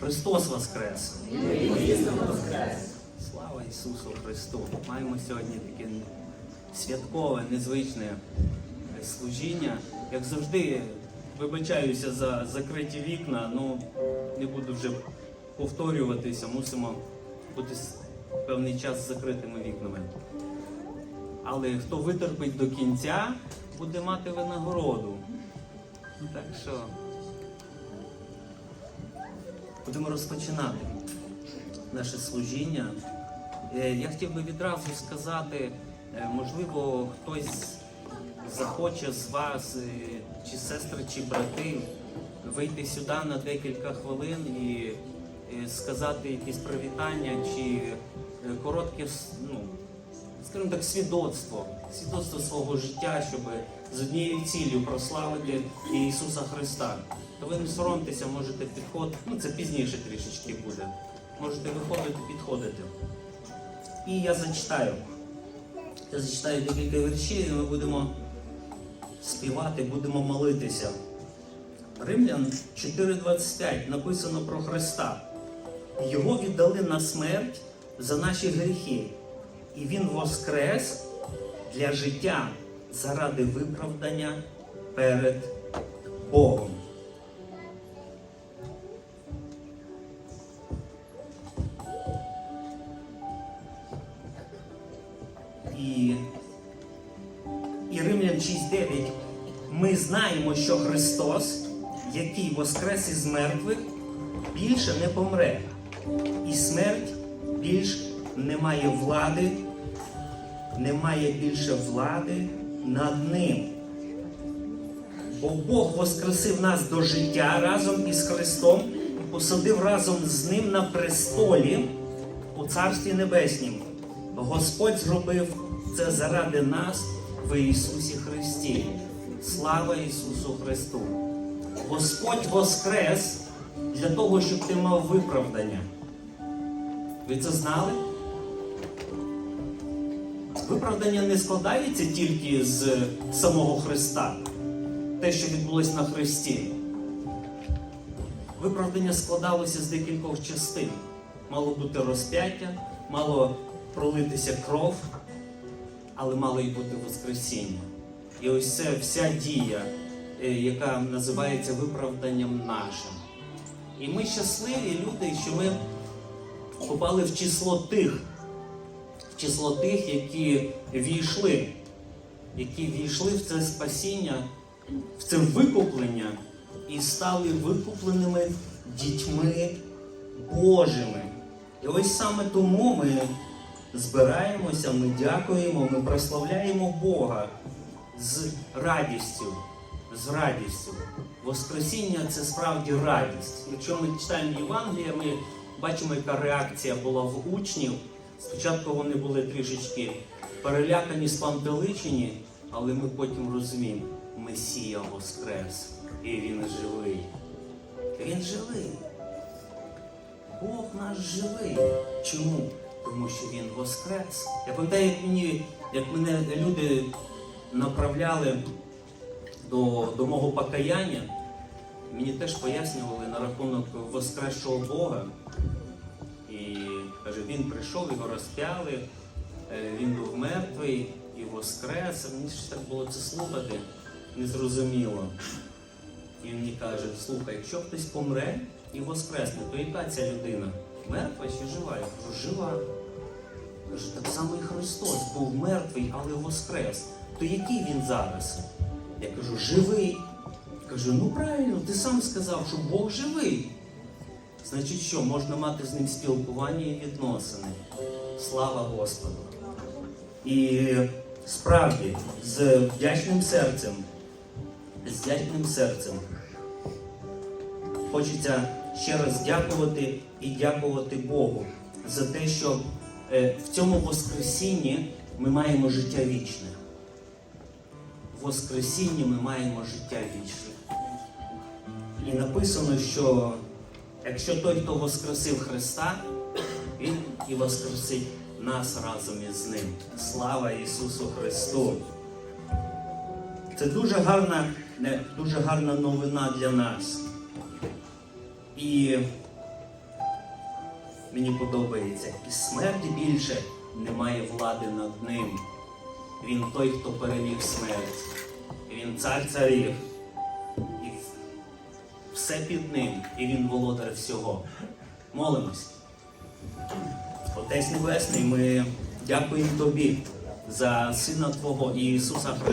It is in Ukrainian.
Христос Воскрес! Слава Ісусу Христу! Маємо сьогодні таке святкове, незвичне служіння. Як завжди, вибачаюся за закриті вікна, ну не буду вже повторюватися, мусимо бути певний час з закритими вікнами. Але хто витерпить до кінця, буде мати винагороду. Так що будемо розпочинати наше служіння. Е, Я хотів би відразу сказати, е, можливо, хтось захоче з вас, е, чи сестри, чи брати, вийти сюди на декілька хвилин і сказати якісь привітання, чи коротке, ну, скажімо так, свідоцтво, свідоцтво свого життя, щоб з однією ціллю прославити Ісуса Христа. То ви не соромтеся, можете підходити. Ну це пізніше трішечки буде. Можете виходити, підходити. І я зачитаю. Я зачитаю декілька віршів, і ми будемо співати, будемо молитися. Римлян 4:25 написано про Христа. Його віддали на смерть за наші гріхи, і Він воскрес для життя заради виправдання перед Богом. 6.9 ми знаємо, що Христос, який воскрес із мертвих, більше не помре, і смерть більш не має влади, не має більше влади над ним. Бо Бог воскресив нас до життя разом із Христом і посадив разом з ним на престолі у Царстві Небеснім. Господь зробив це заради нас в Ісусі Христі. Слава Ісусу Христу! Господь воскрес для того, щоб ти мав виправдання. Ви це знали? Виправдання не складається тільки з самого Христа, те, що відбулось на Христі. Виправдання складалося з декількох частин. Мало бути розп'яття, мало пролитися кров, але мало й бути Воскресіння. І ось це вся дія, е, яка називається виправданням нашим. І ми щасливі люди, що ми попали в число тих, в число тих, які війшли, які війшли в це спасіння, в це викуплення і стали викупленими дітьми Божими. І ось саме тому ми збираємося, ми дякуємо, ми прославляємо Бога з радістю. З радістю. Воскресіння це справді радість. Якщо ми читаємо Євангелія, ми бачимо, яка реакція була в учнів. Спочатку вони були трішечки перелякані, спантеличені, але ми потім розуміємо, Месія Воскрес, і Він живий. Він живий. Бог наш живий. Чому? Тому що Він воскрес. Я пам'ятаю, як мені, як мене люди направляли до, до мого покаяння, мені теж пояснювали на рахунок воскресшого Бога. І каже, він прийшов, його розп'яли, е, він був мертвий і воскрес. Мені ж так було це слухати незрозуміло. І він мені каже, слухай, якщо хтось помре і воскресне, то яка ця людина? Мертва чи жива? Я жива. Так само і Христос був мертвий, але воскрес. То який він зараз? Я кажу, живий. Кажу, ну правильно, ти сам сказав, що Бог живий. Значить, що, можна мати з ним спілкування і відносини. Слава Господу. І справді, з вдячним серцем, з вдячним серцем хочеться ще раз дякувати і дякувати Богу за те, що е, в цьому Воскресінні ми маємо життя вічне. В Воскресінні ми маємо життя вічне. І написано, що якщо той, хто воскресив Христа, Він і воскресить нас разом із Ним. Слава Ісусу Христу! Це дуже гарна, дуже гарна новина для нас. І мені подобається. І смерті більше немає влади над ним. Він той, хто переміг смерть. Він цар царів. І все під ним, і він володар всього. Молимось. Отець Небесний, ми дякуємо Тобі за Сина Твого Ісуса Христа.